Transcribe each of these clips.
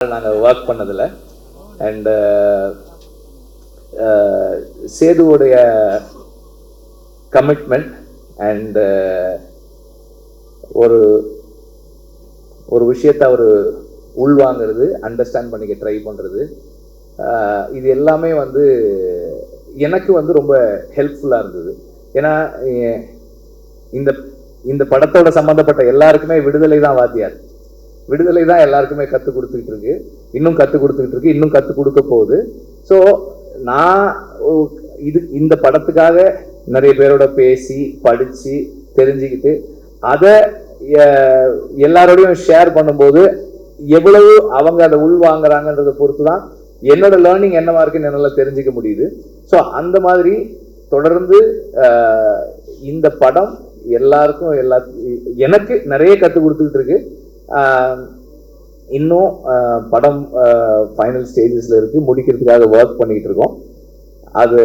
நாங்கள் ஒர்க் பண்ணதில். And சேதுவோடைய commitment and ஒரு ஒரு விஷயத்தை அவர் உள்வாங்கிறது அண்டர்ஸ்டாண்ட் பண்ணிக்க ட்ரை பண்ணுறது uh, இது எல்லாமே வந்து எனக்கு வந்து ரொம்ப ஹெல்ப்ஃபுல்லாக இருந்தது. ஏன்னா இந்த இந்த படத்தோட சம்மந்தப்பட்ட எல்லாருக்குமே விடுதலை தான் வாத்தியார். விடுதலை தான் எல்லாருக்குமே கற்றுக் கொடுத்துக்கிட்டு இருக்கு. இன்னும் கற்றுக் கொடுத்துக்கிட்டு இருக்கு. இன்னும் கற்றுக் கொடுக்க போகுது. ஸோ நான் இது இந்த படத்துக்காக நிறைய பேரோட பேசி படித்து தெரிஞ்சுக்கிட்டு அதை எல்லாரோடையும் ஷேர் பண்ணும்போது எவ்வளவு அவங்க அதை உள்வாங்குறாங்கன்றதை பொறுத்து தான் என்னோட லேர்னிங் என்னவா இருக்குன்னு என்னால் தெரிஞ்சுக்க முடியுது. ஸோ அந்த மாதிரி தொடர்ந்து இந்த படம் எல்லாருக்கும் எல்லா எனக்கு நிறைய கற்றுக் கொடுத்துக்கிட்டு இருக்கு. இன்னும் படம் ஃபைனல் ஸ்டேஜஸில் இருக்குது முடிக்கிறதுக்காக ஒர்க் பண்ணிக்கிட்டு இருக்கோம். அது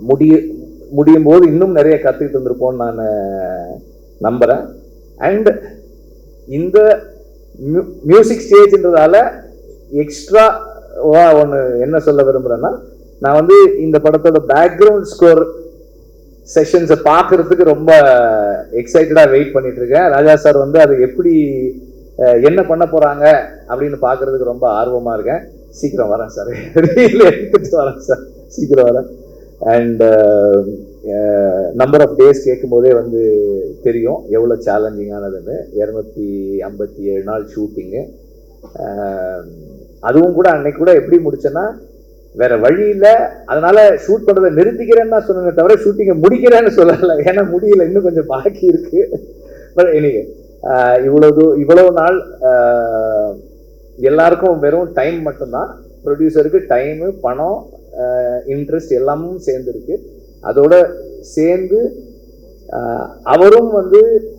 முடிய முடியும் போது இன்னும் நிறைய கற்றுக்கிட்டு இருந்திருப்போம்னு நான் நம்புகிறேன் அண்ட் இந்த மியூசிக் ஸ்டேஜ்ன்றதால எக்ஸ்ட்ரா ஒன்று என்ன சொல்ல விரும்புகிறேன்னா நான் வந்து இந்த படத்தோட பேக்ரவுண்ட் ஸ்கோர் செஷன்ஸை பார்க்கறதுக்கு ரொம்ப எக்ஸைட்டடாக வெயிட் பண்ணிட்டு இருக்கேன். ராஜா சார் வந்து அது எப்படி என்ன பண்ண போகிறாங்க அப்படின்னு பார்க்கறதுக்கு ரொம்ப ஆர்வமாக இருக்கேன். சீக்கிரம் வரேன் சார் ரீல் எடுத்துட்டு வரேன் சார் சீக்கிரம் வரேன். அண்ட் நம்பர் ஆஃப் டேஸ் கேட்கும் போதே வந்து தெரியும். எவ்வளோ சேலஞ்சிங்கானதுன்னு இரநூத்தி ஐம்பத்தி ஏழு நாள் ஷூட்டிங்கு அதுவும் கூட அன்னைக்கு கூட எப்படி முடிச்சேன்னா வேற வழி இல்லை. அதனால ஷூட் பண்றதை நிறுத்திக்கிறேன்னு தான் சொன்னேனே தவிர ஷூட்டிங்கை முடிக்கிறேன்னு சொல்லலை. ஏன்னா முடியல. இன்னும் கொஞ்சம் பாக்கி இருக்கு. பட் எனிவே இவ்வளவு தூ- இவ்வளவு நாள் எல்லாருக்கும் வெறும் டைம் மட்டும்தான். ப்ரொடியூசருக்கு டைமு பணம் இன்ட்ரெஸ்ட் எல்லாமும் சேர்ந்துருக்கு. அதோட சேர்ந்து அவரும் வந்து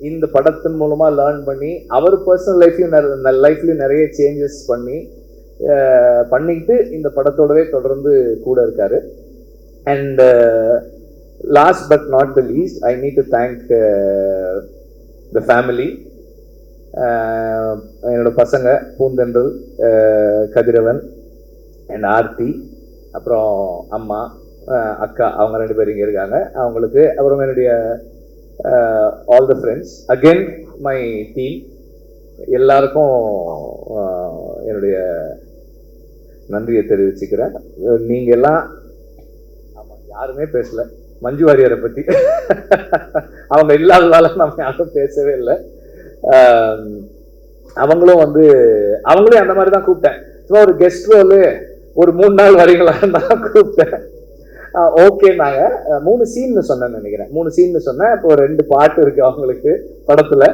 இந்த படத்தின் மூலமாக லேர்ன் பண்ணி அவர் பர்சனல் லைஃப்லையும் லைஃப்லையும் நிறைய சேஞ்சஸ் பண்ணி பண்ணிக்கிட்டு இந்த படத்தோடவே தொடர்ந்து கூட இருக்காரு. And last but not the least I need to thank the family என்னோட பசங்க பூந்தென்றல் கதிரவன் அண்ட் ஆர்த்தி அப்புறம் அம்மா அக்கா அவங்க ரெண்டு பேரும் இங்கே இருக்காங்க. அவங்களுக்கு அப்புறம் என்னுடைய all the friends again my team எல்லாருக்கும் என்னுடைய நன்றியை தெரிவிச்சுக்கிறேன். அஹ் நீங்க எல்லாம் ஆமா யாருமே பேசல. மஞ்சு வாரியரை பத்தி. அவங்க இல்லாததால நம்ம யாரும் பேசவே இல்லை. அவங்களும் வந்து அவங்களையும் அந்த மாதிரி தான் கூப்பிட்டேன். சும்மா ஒரு கெஸ்ட் ரோலு ஒரு மூணு நாள் வரீங்களான்னு தான் கூப்பிட்டேன். ஓகே நாங்க மூணு சீன்னு சொன்னேன்னு நினைக்கிறேன். மூணு சீன்னு சொன்னேன் இப்போ ரெண்டு பாட்டு இருக்கு அவங்களுக்கு படத்துல.